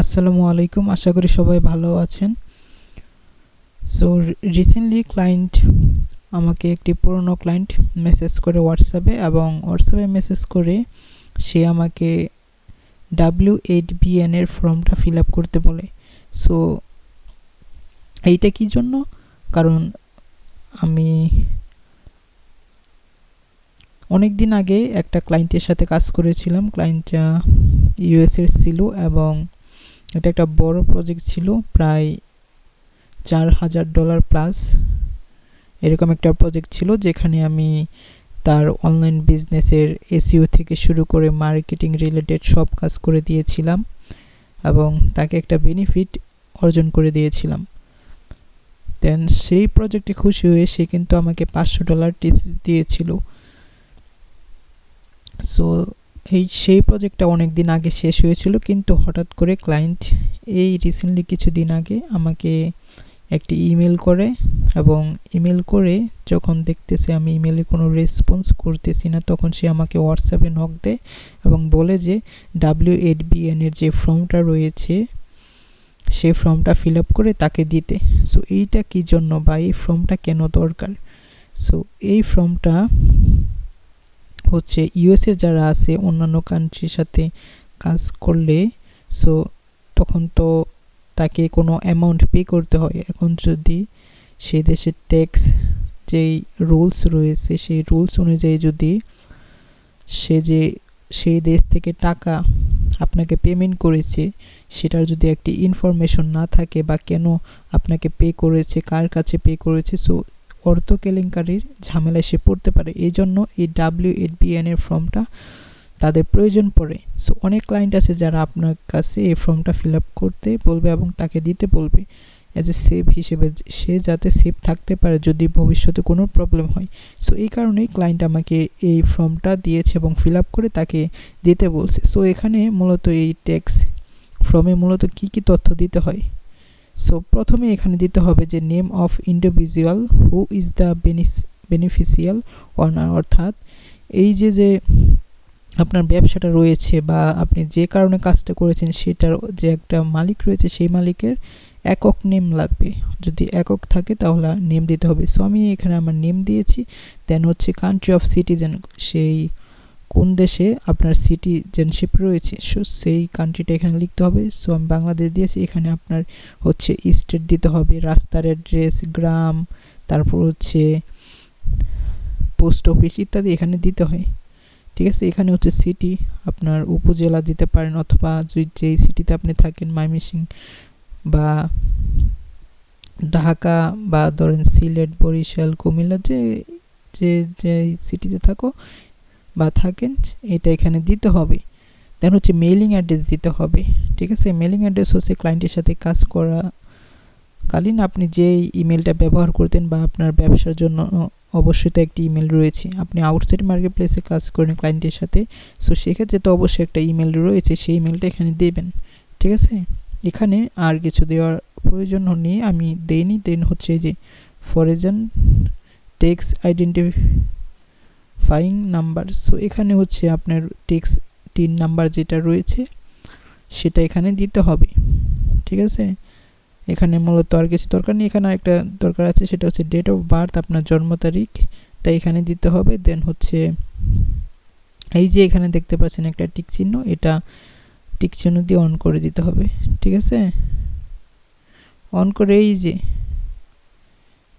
আসসালামু আলাইকুম। আশা করি সবাই ভালো আছেন। সো রিসেন্টলি ক্লায়েন্ট আমাকে একটি পুরনো ক্লায়েন্ট মেসেজ করে হোয়াটসঅ্যাপে এবং হোয়াটসঅ্যাপে মেসেজ করে সে আমাকে ডাব্লিউ এইট বিএন এর ফর্মটা ফিল আপ করতে বলে। সো এইটা কি জন্য? কারণ আমি অনেক দিন আগে একটা ক্লায়েন্টের সাথে কাজ করেছিলাম। ক্লায়েন্টটা ইউএসএর ছিল এবং এটা একটা বড় প্রজেক্ট ছিল, প্রায় চার হাজার ডলার প্লাস এরকম একটা প্রজেক্ট ছিল যেখানে আমি তার অনলাইন বিজনেসের এসিও থেকে শুরু করে মার্কেটিং রিলেটেড সব কাজ করে দিয়েছিলাম এবং তাকে একটা বেনিফিট অর্জন করে দিয়েছিলাম। দেন সেই প্রজেক্টে খুশি হয়ে সে কিন্তু আমাকে পাঁচশো ডলার টিপস দিয়েছিল। সো এই সেই প্রজেক্টটা অনেক দিন আগে শেষ হয়েছিল, কিন্তু হঠাৎ করে ক্লায়েন্ট এই রিসেন্টলি কিছুদিন আগে আমাকে একটি ইমেল করে এবং ইমেল করে যখন দেখতেছে আমি ইমেলে কোনো রেসপন্স করতেছি না, তখন সে আমাকে হোয়াটসঅ্যাপে নক দেয় এবং বলে যে ডাব্লিউ এইট বিএনের যে ফর্মটা রয়েছে, সেই ফর্মটা ফিল আপ করে তাকে দিতে। সো এইটা কী জন্য বা এই ফর্মটা কেন দরকার? সো এই ফর্মটা হচ্ছে ইউএসের যারা আছে অন্যান্য কান্ট্রির সাথে কাজ করলে সো তখন তো তাকে কোনো অ্যামাউন্ট পে করতে হয়। এখন যদি সেই দেশের ট্যাক্স যেই রুলস রয়েছে, সেই রুলস অনুযায়ী যদি সে যে, সেই দেশ থেকে টাকা আপনাকে পেমেন্ট করেছে, সেটার যদি একটি ইনফরমেশন না থাকে বা কেন আপনাকে পে করেছে, কার কাছে পে করেছে সো অর্থ কেলেঙ্কারির ঝামেলায় সে পড়তে পারে। এই জন্য এই ডাব্লিউ এইট বিএন এর ফর্মটা তাদের প্রয়োজন পড়ে। সো অনেক ক্লায়েন্ট আছে যারা আপনার কাছে এই ফর্মটা ফিল আপ করতে বলবে এবং তাকে দিতে বলবে। অ্যাজ এ সেভ হিসেবে সে যাতে সেভ থাকতে পারে যদি ভবিষ্যতে কোনো প্রবলেম হয়। সো এই কারণেই ক্লায়েন্ট আমাকে এই ফর্মটা দিয়েছে এবং ফিল আপ করে তাকে দিতে বলছে। সো এখানে মূলত এই ট্যাক্স ফর্মে মূলত কি কি তথ্য দিতে হয়? সো প্রথমে এখানে দিতে হবে যে name of individual who is the beneficial owner অর্থাৎ এই যে যে আপনার ব্যবসাটা রয়েছে বা আপনি যে কারণে কাজটা করেছেন সেটার যে একটা মালিক রয়েছে সেই মালিকের একক নেম লাগবে। যদি একক থাকে তাহলে নেম দিতে হবে। সো আমি এখানে আমার নেম দিয়েছি। দেন হচ্ছে কান্ট্রি অফ সিটিজেন সেই কোন দেশে আপনার সিটিজেনশিপ রয়েছে, সো সেই কান্ট্রিটা এখানে লিখতে হবে। সো আমি বাংলাদেশ দিয়েছি, এখানে আপনার হচ্ছে স্টেট দিতে হবে, রাস্তার অ্যাড্রেস গ্রাম, তারপর হচ্ছে পোস্ট অফিস ইত্যাদি এখানে দিতে হয়। ঠিক আছে? এখানে হচ্ছে সিটি আপনার উপজেলা দিতে পারেন, অথবা যেই সিটিতে আপনি থাকেন মাইমিসিং বা ঢাকা বা ধরেন সিলেট, বরিশাল, কুমিল্লা, যে যে যে সিটিতে থাকো বা থাকেন, এটা এখানে দিতে হবে। দেন হচ্ছে মেইলিং অ্যাড্রেস দিতে হবে, ঠিক আছে? মেইলিং অ্যাড্রেস হচ্ছে ক্লায়েন্টের সাথে কাজ করা কালীন আপনি যে ইমেলটা ব্যবহার করতেন বা আপনার ব্যবসার জন্য, অবশ্যই তো একটি ইমেল রয়েছে। আপনি আউটসাইড মার্কেট প্লেসে কাজ করেন ক্লায়েন্টের সাথে সো সেক্ষেত্রে তো অবশ্যই একটা ইমেল রয়েছে, সেই ইমেলটা এখানে দেবেন, ঠিক আছে? এখানে আর কিছু দেওয়ার প্রয়োজন নেই, আমি দেইনি। দেন হচ্ছে যে foreign tax identifying number so এখানে হচ্ছে আপনার টেক্স টিন নাম্বার যেটা রয়েছে, সেটা এখানে দিতে হবে। ঠিক আছে? এখানে মূলত আর কিছু দরকার নেই। এখানে একটা দরকার আছে, সেটা হচ্ছে ডেট অফ বার্থ আপনার জন্ম তারিখটা এখানে দিতে হবে। দেন হচ্ছে, এই যে এখানে দেখতে পাচ্ছেন একটা টিক চিহ্ন, এটা টিক চিহ্ন দিয়ে অন করে দিতে হবে। ঠিক আছে? অন করে এই যে,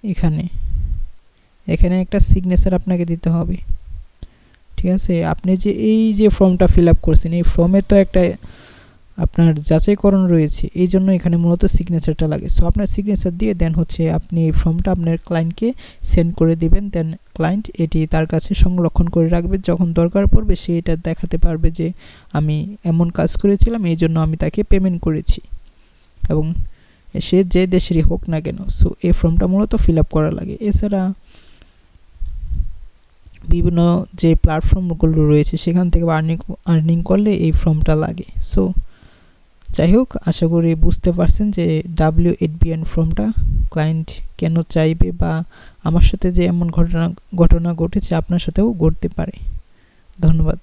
এখানে। এখানে একটা সিগনেচার আপনাকে দিতে হবে। ঠিক আছে? আপনি যে এই যে ফর্মটা ফিল আপ করছেন, এই ফর্মে তো একটা আপনার যাচাইকরণ রয়েছে। এই জন্য এখানে মূলত সিগনেচারটা লাগে। সো আপনার সিগনেচার দিয়ে দেন হচ্ছে আপনি এই ফর্মটা আপনার ক্লায়েন্টকে সেন্ড করে দিবেন। দেন ক্লায়েন্ট এটি তার কাছে সংরক্ষণ করে রাখবে। যখন দরকার পড়বে, সে এটা দেখাতে পারবে যে আমি এমন কাজ করেছিলাম, এই জন্য আমি তাকে পেমেন্ট করেছি। এবং সে যে দেশেরই হোক না কেন সো এই ফর্মটা মূলত ফিল আপ করা লাগে। এছাড়া বিভিন্ন যে প্ল্যাটফর্মগুলো রয়েছে, সেখান থেকে আর্নিং আর্নিং করলে এই ফর্মটা লাগে। সো যাই হোক, আশা করি বুঝতে পারছেন যে ডাব্লিউ এইট বিএন ফর্মটা ক্লায়েন্ট কেন চাইবে বা আমার সাথে যে এমন ঘটনা ঘটনা ঘটেছে আপনার সাথেও ঘটতে পারে। ধন্যবাদ।